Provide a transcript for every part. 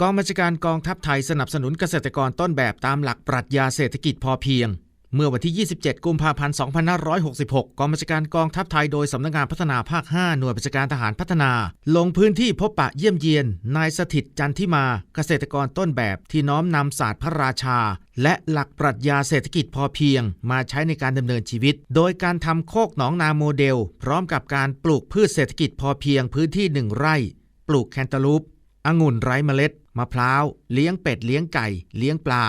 กองบัญชาการกองทัพไทยสนับสนุนเกษตรกรต้นแบบตามหลักปรัชญาเศรษฐกิจพอเพียง เมื่อวันที่ 27 กุมภาพันธ์ 2566 กองบัญชาการกองทัพไทยโดยสำนักงานพัฒนาภาค 5 หน่วยบัญชาการทหารพัฒนา ลงพื้นที่พบปะเยี่ยมเยียน นายสถิตจันทิมา เกษตรกรต้นแบบที่น้อมนำศาสตร์พระราชา และหลักปรัชญาเศรษฐกิจพอเพียง มาใช้ในการดำเนินชีวิต โดยการทำโคกหนองนาโมเดล พร้อมกับการปลูกพืชเศรษฐกิจพอเพียงพื้นที่หนึ่งไร่ ปลูกแคนตาลูปองุ่นไร้เมล็ด มะพร้าว เลี้ยงเป็ด เลี้ยงไก่ เลี้ยงปลา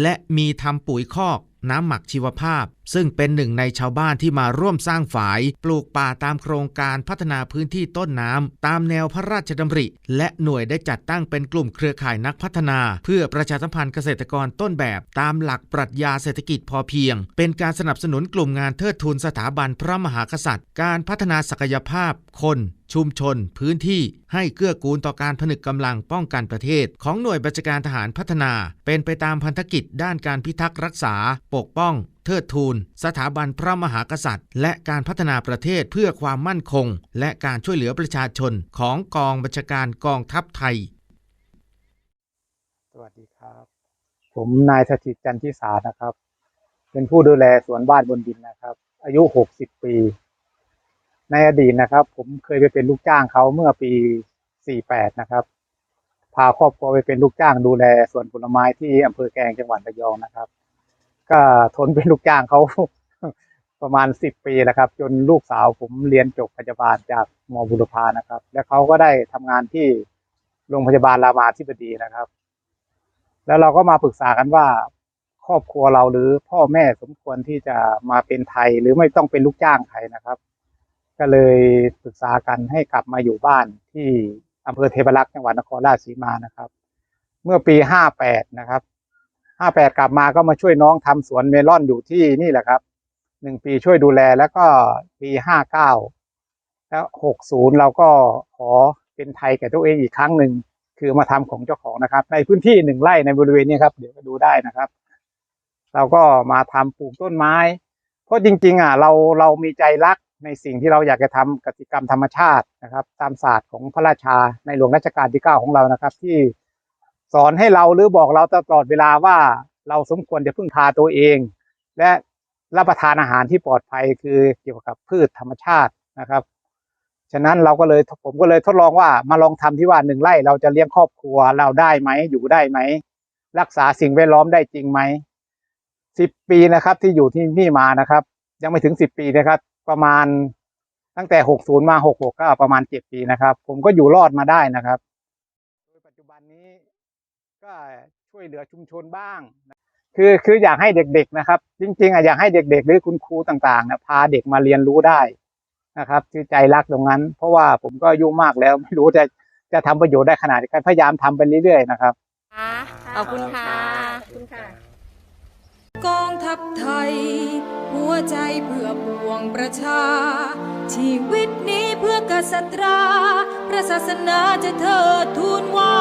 และมีทำปุ๋ยคอก น้ำหมักชีวภาพซึ่งเป็นหนึ่งในชาวบ้านที่มาร่วมสร้างฝาย ปลูกป่าตามโครงการพัฒนาพื้นที่ต้นน้ำ ตามแนวพระราชดำริ และหน่วยได้จัดตั้งเป็นกลุ่มเครือข่ายนักพัฒนา เพื่อประชาสัมพันธ์เกษตรกรต้นแบบ ตามหลักปรัชญาเศรษฐกิจพอเพียง เป็นการสนับสนุนกลุ่มงานเทิดทูนสถาบันพระมหากษัตริย์ การพัฒนาศักยภาพคนชุมชน พื้นที่ให้เกื้อกูลต่อการผนึกกำลังป้องกันประเทศ ของหน่วยบัญชาการทหารพัฒนา เป็นไปตามพันธกิจด้านการพิทักษ์รักษา ปกป้อง เทิดทูน สถาบันพระมหากษัตริย์ และการพัฒนาประเทศเพื่อความมั่นคง และการช่วยเหลือประชาชนของกองบัญชาการกองทัพไทย สวัสดีครับ ผมนายสถิตจันทิสานะครับ เป็นผู้ดูแลสวนบ้านบนดินนะครับ อายุหกสิบปี ในอดีตนะครับ ผมเคยไปเป็นลูกจ้างเขาเมื่อปีสี่แปดนะครับพาครอบครัวไปเป็นลูกจ้างดูแลสวนผลไม้ที่อำเภอแกลงจังหวัดระยองนะครับ ก็ทนเป็นลูกจ้างเขาประมาณสิบปีแล้วครับ จนลูกสาวผมเรียนจบพยาบาลจากมบุรพานะครับ และเขาก็ได้ทำงานที่โรงพยาบาลรามาธิบดีนะครับ แล้วเราก็มาปรึกษากันว่า ครอบครัวเราหรือพ่อแม่สมควรที่จะมาเป็นไทยหรือไม่ต้องเป็นลูกจ้างใครนะครับ ก็เลยปรึกษากันให้กลับมาอยู่บ้านที่อำเภอเทพรักษ์จังหวัดนครราชสีมานะครับ เมื่อปีห้าแปดนะครับ ห้าแปดกลับมาก็มาช่วยน้องทำสวนเมลอนอยู่ที่นี่แหละครับหนึ่งปีช่วยดูแลแล้วก็ปีห้าเก้าแล้วหกศูนย์เราก็ขอเป็นไทยแก่ตัวเองอีกครั้งหนึ่งคือมาทำของเจ้าของนะครับ ในพื้นที่หนึ่งไร่ในบริเวณนี้ครับเดี๋ยวก็ดูได้นะครับ เราก็มาทำปลูกต้นไม้ เพราะจริง ๆ อะเราเรามีใจรักในสิ่งที่เราอยากจะทำกสิกรรมธรรมชาตินะครับ ตามศาสตร์ของพระราชาในหลวงรัชกาลที่เก้าของเรานะครับ ที่ สอนให้เราหรือบอกเราตลอดเวลาว่าเราสมควรจะพึ่งพาตัวเอง และรับประทานอาหารที่ปลอดภัยคือเกี่ยวกับพืชธรรมชาตินะครับ ฉะนั้นเราก็เลยผมก็เลยทดลองว่ามาลองทำที่ว่าหนึ่งไร่เราจะเลี้ยงครอบครัวเราได้ไหมอยู่ได้ไหม รักษาสิ่งแวดล้อมได้จริงไหมสิบปีนะครับที่อยู่ที่นี่มานะครับ ยังไม่ถึงสิบปีนะครับ ประมาณตั้งแต่หกศูนย์มาหกหกก็ประมาณเจ็ดปีนะครับ ผมก็อยู่รอดมาได้นะครับปัจจุบันนี้ ก็ช่วยเหลือชุมชนบ้าง คือคืออยากให้เด็กๆนะครับ จริงๆอะอยากให้เด็ก ๆ หรือคุณครูต่างๆนะพาเด็กมาเรียนรู้ได้นะครับคือใจรักตรงนั้น เพราะว่าผมก็อายุมากแล้วไม่รู้จะจะทำประโยชน์ได้ขนาดไหนก็พยายามทำไปเรื่อยๆนะครับขอบคุณค่ะขอบคุณค่ะ กองทัพไทย หัวใจเพื่อปวงประชา ชีวิตนี้เพื่อกษัตราพระศาสนาจะเทิดทูนไว้